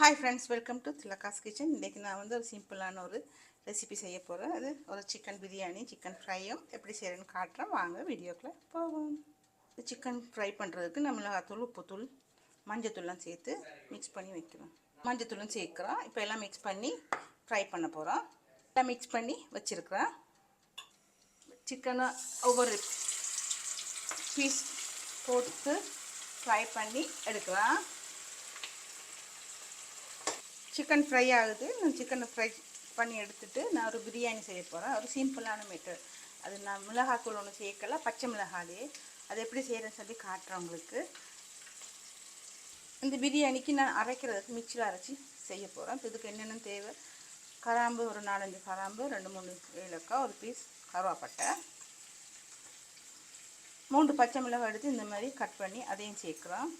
Hi friends welcome to Tilaka's kitchen இன்றைக்கி நான் வந்து ஒரு சிம்பிளான ஒரு ரெசிபி செய்ய போகிறேன் அது ஒரு சிக்கன் பிரியாணி சிக்கன் ஃப்ரையும் எப்படி செய்கிறேன்னு காட்டுறேன். வாங்க வீடியோக்குள்ளே போவோம். சிக்கன் ஃப்ரை பண்ணுறதுக்கு நம்ம மிளகாத்தூள் உப்புத்தூள் மஞ்சத்தூள்லாம் சேர்த்து மிக்ஸ் பண்ணி வைக்கிறோம் மஞ்சத்தூளும் சேர்க்குறோம். இப்போ எல்லாம் மிக்ஸ் பண்ணி ஃப்ரை பண்ண போகிறோம் எல்லாம் மிக்ஸ் பண்ணி வச்சுருக்குறேன். சிக்கனை ஒவ்வொரு பீஸ் போட்டு ஃப்ரை பண்ணி எடுக்கலாம். சிக்கன் ஃப்ரை ஆகுது. நான் சிக்கனை ஃப்ரை பண்ணி எடுத்துட்டு நான் ஒரு பிரியாணி செய்ய போகிறேன் ஒரு சிம்பிளான மெத்தட் அது நான் மிளகாத்தூள் ஒன்று சேர்க்கல. பச்சை மிளகாலே அது எப்படி செய்கிறேன்னு சொல்லி காட்டுறேன் உங்களுக்கு. இந்த பிரியாணிக்கு நான் அரைக்கிறதுக்கு மிக்சியில் அரைச்சி செய்ய போகிறேன் இதுக்கு என்னென்ன தேவை? கராம்பு ஒரு நாலஞ்சு கராம்பு ரெண்டு மூணு ஏலக்காய் ஒரு பீஸ் கருவாப்பட்டை. மூன்று பச்சை மிளகாய் எடுத்து இந்த மாதிரி கட் பண்ணி அதையும் சேர்க்குறோம்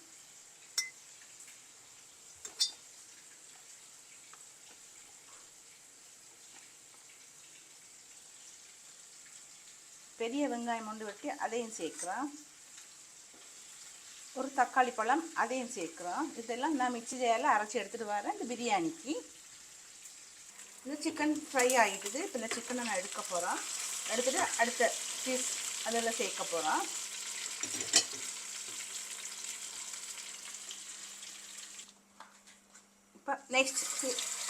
பெரிய வெங்காயம் ஒன்று வெட்டி அதையும் சேர்க்குறோம். ஒரு தக்காளி பழம் அதையும் சேர்க்குறோம். இதெல்லாம் நான் மிக்சி ஜாரில் அரைச்சி எடுத்துகிட்டு வரேன். இந்த பிரியாணிக்கு. இது சிக்கன் ஃப்ரை ஆகிட்டுது. இப்போ இந்த சிக்கனை நான் எடுக்க போகிறோம் எடுத்துகிட்டு அடுத்த பீஸ் அதில் சேர்க்க போகிறோம் இப்போ நெக்ஸ்ட்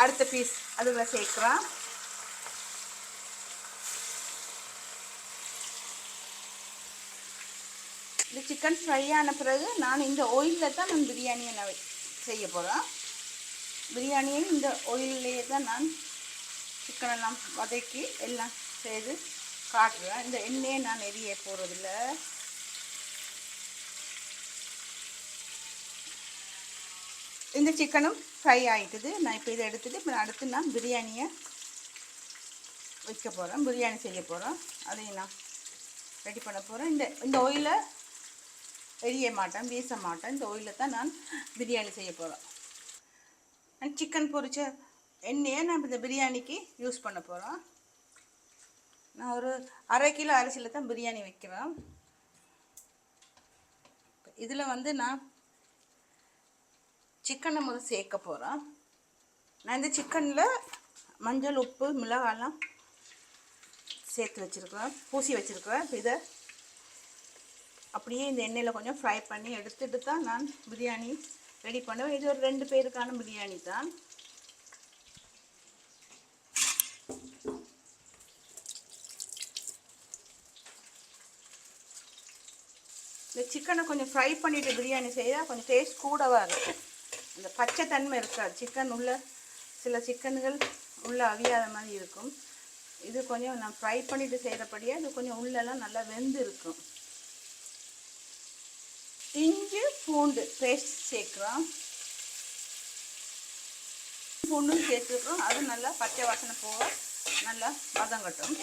அடுத்த பீஸ் அதில் சேர்க்குறோம். சிக்கன் ஃப்ரை ஆன பிறகு நான் இந்த ஆயிலில் தான் நான் பிரியாணியை நான் செய்ய போகிறேன் பிரியாணியை இந்த ஆயிலேயே தான் நான் சிக்கனெல்லாம் வதக்கி எல்லாம் செய்து காட்டுறேன். இந்த எண்ணெயை நான் எரிய போகிறதில்ல இந்த சிக்கனும் ஃப்ரை ஆகிட்டுது நான் இப்போ இதை எடுத்துகிட்டு இப்போ அடுத்து நான் பிரியாணியை வைக்க போகிறேன் பிரியாணி செய்ய போகிறோம் அதையும் நான் ரெடி பண்ண போகிறேன் இந்த இந்த ஆயிலை எரிய மாட்டேன் வீச மாட்டேன். இந்த ஒயிலில் தான் நான் பிரியாணி செய்ய போகிறேன் நான் சிக்கன் பொரிச்ச எண்ணெயை நான் இந்த பிரியாணிக்கு யூஸ் பண்ண போகிறோம் நான் ஒரு அரை கிலோ அரிசியில் தான் பிரியாணி வைக்கிறேன். இதில் வந்து நான் சிக்கனை முதல் சேர்க்க போகிறேன் நான் இந்த சிக்கனில் மஞ்சள் உப்பு மிளகாலாம் சேர்த்து வச்சுருக்கிறேன். பூசி வச்சுருக்கிறேன். இப்போ இதை அப்படியே இந்த எண்ணெயில் கொஞ்சம் ஃப்ரை பண்ணி எடுத்துட்டு தான் நான் பிரியாணி ரெடி பண்ணுவேன். இது ஒரு ரெண்டு பேருக்கான பிரியாணி தான். இந்த சிக்கனை கொஞ்சம் ஃப்ரை பண்ணிவிட்டு பிரியாணி செய்தால் கொஞ்சம் டேஸ்ட் கூடவாக இருக்கும். அந்த பச்சை தன்மை இருக்காது. சிக்கன் உள்ள சில சிக்கன்கள் உள்ள அவியாத மாதிரி இருக்கும். இது கொஞ்சம் நான் ஃப்ரை பண்ணிவிட்டு செய்கிறபடியே இது கொஞ்சம் உள்ளெல்லாம் நல்லா வெந்து இருக்கும். இஞ்சி பூண்டு பேஸ்ட் சேர்க்குறோம். பூண்டும் சேர்த்துக்கிறோம் அது நல்லா பச்சை வாசனை போக நல்லா வதங்கட்டும்.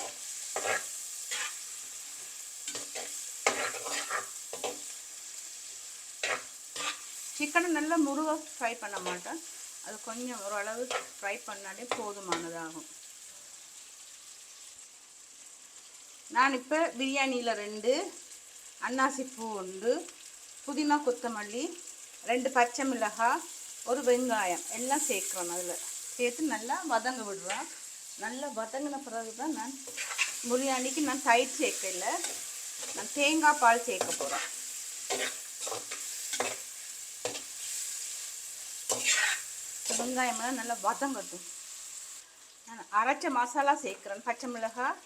சிக்கனை நல்லா முருக ஃப்ரை பண்ண மாட்டேன். அது கொஞ்சம் ஓரளவு ஃப்ரை பண்ணாலே போதுமானதாகும். நான் இப்போ பிரியாணியில் ரெண்டு அன்னாசி பூ உண்டு புதினா கொத்தமல்லி ரெண்டு பச்சை மிளகாய் ஒரு வெங்காயம் எல்லாம் சேர்க்குறோம் அதில். சேர்த்து நல்லா வதங்க விடுறோம் நல்லா வதங்கின பிறகு தான் நான் பிரியாணிக்கு நான் தயிர் சேர்க்கல. நான் தேங்காய் பால் சேர்க்க போகிறேன் வெங்காயமெல்லாம் நல்லா வதங்கட்டும். நான் அரைச்ச மசாலா சேர்க்குறேன். பச்சை மிளகாய்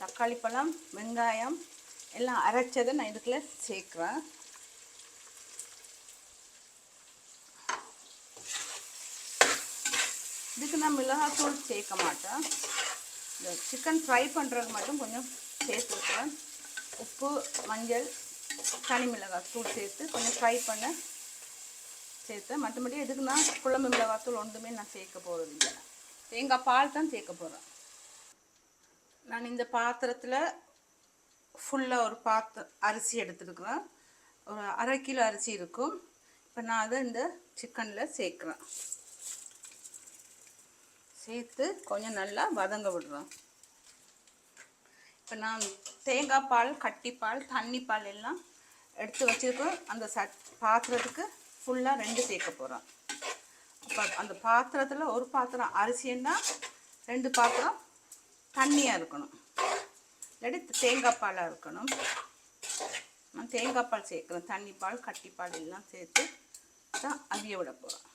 தக்காளி பழம் வெங்காயம் எல்லாம் அரைச்சதை நான் இதுக்குள்ளே சேர்க்குறேன். இதுக்கு நான் மிளகாத்தூள் சேர்க்க மாட்டேன். இந்த சிக்கன் ஃப்ரை பண்ணுறதுக்கு மட்டும் கொஞ்சம் சேர்த்துருக்குறேன் உப்பு மஞ்சள் தனி மிளகாய் தூள் சேர்த்து கொஞ்சம் ஃப்ரை பண்ண சேர்த்தேன் மற்றபடி எதுக்கு நான் குழம்பு மிளகாத்தூள் ஒன்றுமே நான் சேர்க்க போகிறது இல்லை. தேங்காய் பால் தான் சேர்க்க போகிறேன் நான் இந்த பாத்திரத்தில் ஃபுல்லாக ஒரு பாத்திர அரிசி எடுத்துருக்குறேன். ஒரு அரை கிலோ அரிசி இருக்கும். இப்போ நான் அதை இந்த சிக்கனில் சேர்க்குறேன். சேர்த்து கொஞ்சம் நல்லா வதங்க விடுறோம். இப்போ நான் தேங்காய் பால் கட்டிப்பால் தண்ணி பால் எல்லாம் எடுத்து வச்சுருக்கோம். அந்த சட் பாத்திரத்துக்கு ஃபுல்லாக ரெண்டு சேர்க்க போகிறோம் அப்போ அந்த பாத்திரத்தில் ஒரு பாத்திரம் அரிசின்னா ரெண்டு பாத்திரம் தண்ணியாக இருக்கணும். இல்லாட்டி தேங்காய் பாலாக இருக்கணும். நான் தேங்காய் பால் சேர்க்குறேன். தண்ணி பால் கட்டி பால் எல்லாம் சேர்த்து தான் அவிய விட போகிறோம்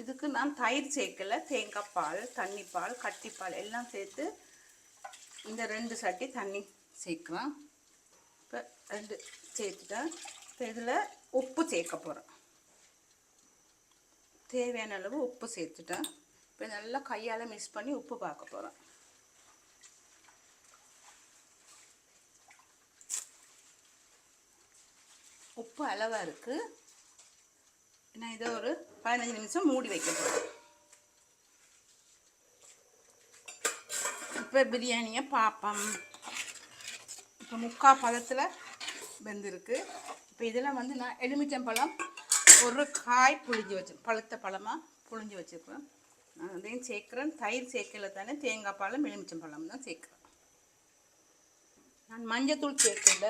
இதுக்கு நான் தயிர் சேர்க்கல. தேங்காய் பால் தண்ணி பால் கட்டி பால் எல்லாம் சேர்த்து இந்த ரெண்டு சட்டி தண்ணி சேர்க்கலாம். இப்போ ரெண்டு சேர்த்துட்டேன் இப்போ இதில் உப்பு சேர்க்க போகிறேன் தேவையான அளவு உப்பு சேர்த்துட்டேன். இப்போ நல்லா கையால் மிக்ஸ் பண்ணி உப்பு பார்க்க போகிறேன் உப்பு அளவாக இருக்குது நான் இதை ஒரு பதினஞ்சு நிமிஷம் மூடி வைக்க போகிறேன் இப்போ பிரியாணியை பார்ப்போம் இப்போ முக்கால் பதத்தில் வெந்திருக்கு இப்போ இதில் வந்து நான் எலுமிச்சம்பழம் ஒரு காய் புழிஞ்சு வச்சு பழுத்த பழமாக புழிஞ்சு வச்சுருக்கேன் நான் அதையும் சேர்க்குறேன் தயிர் சேர்க்கல தானே தேங்காய் பாலும் எலுமிச்சம்பழம் தான் சேர்க்குறேன் நான் மஞ்சத்தூள் சேர்க்கல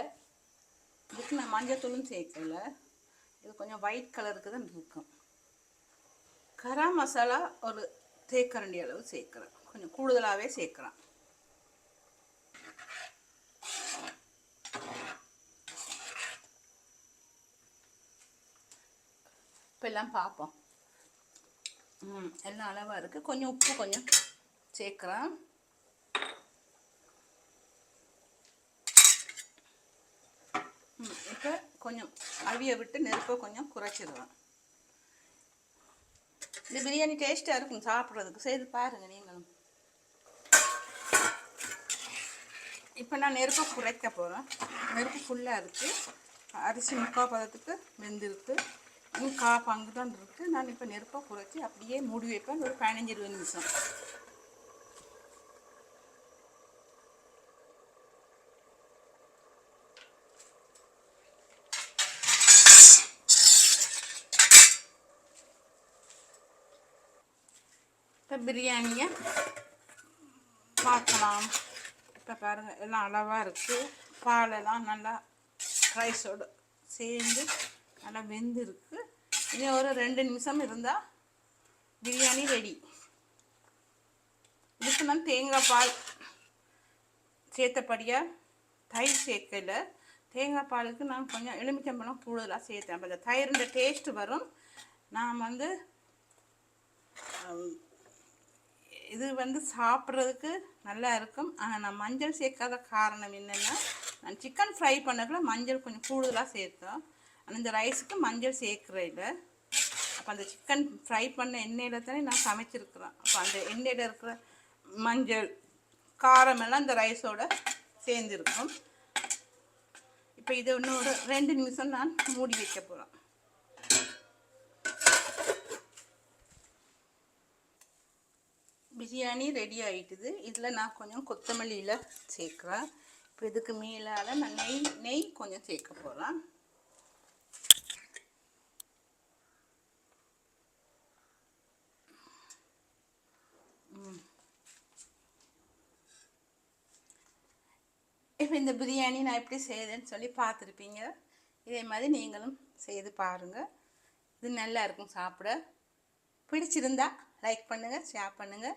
இதுக்கு நான் மஞ்சத்தூளும் சேர்க்கல இது கொஞ்சம் ஒயிட் கலருக்கு தான் இருக்கும் கரம் மசாலா ஒரு தேக்கரண்டி அளவு சேர்க்குறேன். கொஞ்சம் கூடுதலாகவே சேர்க்குறேன். இப்போ எல்லாம் பார்ப்போம். ம் எல்லாம் அளவாக இருக்குது கொஞ்சம் உப்பு கொஞ்சம் சேர்க்குறேன். இப்போ கொஞ்சம் அவிய விட்டு நெருப்பை கொஞ்சம் குறைச்சிடுவேன். இந்த பிரியாணி டேஸ்ட்டாக இருக்கும் சாப்பிட்றதுக்கு. செய்து பாருங்கள் நீங்களும். இப்போ நான் நெருப்பை குறைக்க போகிறேன் நெருப்பு ஃபுல்லாக இருக்குது அரிசி முக்கால் பதத்துக்கு வெந்திருக்கு இன்னும் கா பங்கு தான் இருக்குது நான் இப்போ நெருப்பை குறைச்சி அப்படியே மூடி வைப்பேன். ஒரு பதினஞ்சு இருபது நிமிஷம். இப்போ பிரியாணியை பார்க்கலாம் இப்போ பாருங்கள் எல்லாம் அளவாக இருக்குது பாலெல்லாம் நல்லா ரைஸோடு சேர்ந்து நல்லா வெந்திருக்கு இன்னும் ஒரு ரெண்டு நிமிஷம் இருந்தால் பிரியாணி ரெடி இதுக்கு நான் தேங்காய் பால் சேர்த்தபடியாக தயிர் சேர்க்கல தேங்காய் பாலுக்கு நான் கொஞ்சம் எலுமிச்சம்பழம் கூடுதலாக சேர்த்தேன் அப்போ இந்த தயிரிൻ്റെ டேஸ்ட் வரும் நான் வந்து இது வந்து சாப்பிட்றதுக்கு நல்லா இருக்கும். ஆனால் நான் மஞ்சள் சேர்க்காத காரணம் என்னென்னா நான் சிக்கன் ஃப்ரை பண்ணக்குள்ள மஞ்சள் கொஞ்சம் கூடுதலாக சேர்த்தோம். ஆனால் இந்த ரைஸுக்கு மஞ்சள் சேர்க்குறையில் அப்போ அந்த சிக்கன் ஃப்ரை பண்ண எண்ணெயில் தானே நான் சமைச்சிருக்கிறேன். அப்போ அந்த எண்ணெயில் இருக்கிற மஞ்சள் காரம் எல்லாம் இந்த ரைஸோட சேர்ந்துருக்கும். இப்போ இது இன்னொரு ரெண்டு நிமிஷம் நான் மூடி வைக்க போகிறேன் பிரியாணி ரெடி ஆகிட்டுது இதில் நான் கொஞ்சம் கொத்தமல்லியில் சேர்க்குறேன். இப்போ இதுக்கு மேலால் நான் நெய் நெய் கொஞ்சம் சேர்க்க போகிறேன் இப்போ இந்த பிரியாணி நான் எப்படி செய்யுதுன்னு சொல்லி பார்த்துருப்பீங்க. இதே மாதிரி நீங்களும் செய்து பாருங்கள் இது நல்லா இருக்கும் சாப்பிட. பிடிச்சிருந்தா லைக் பண்ணுங்கள் ஷேர் பண்ணுங்கள்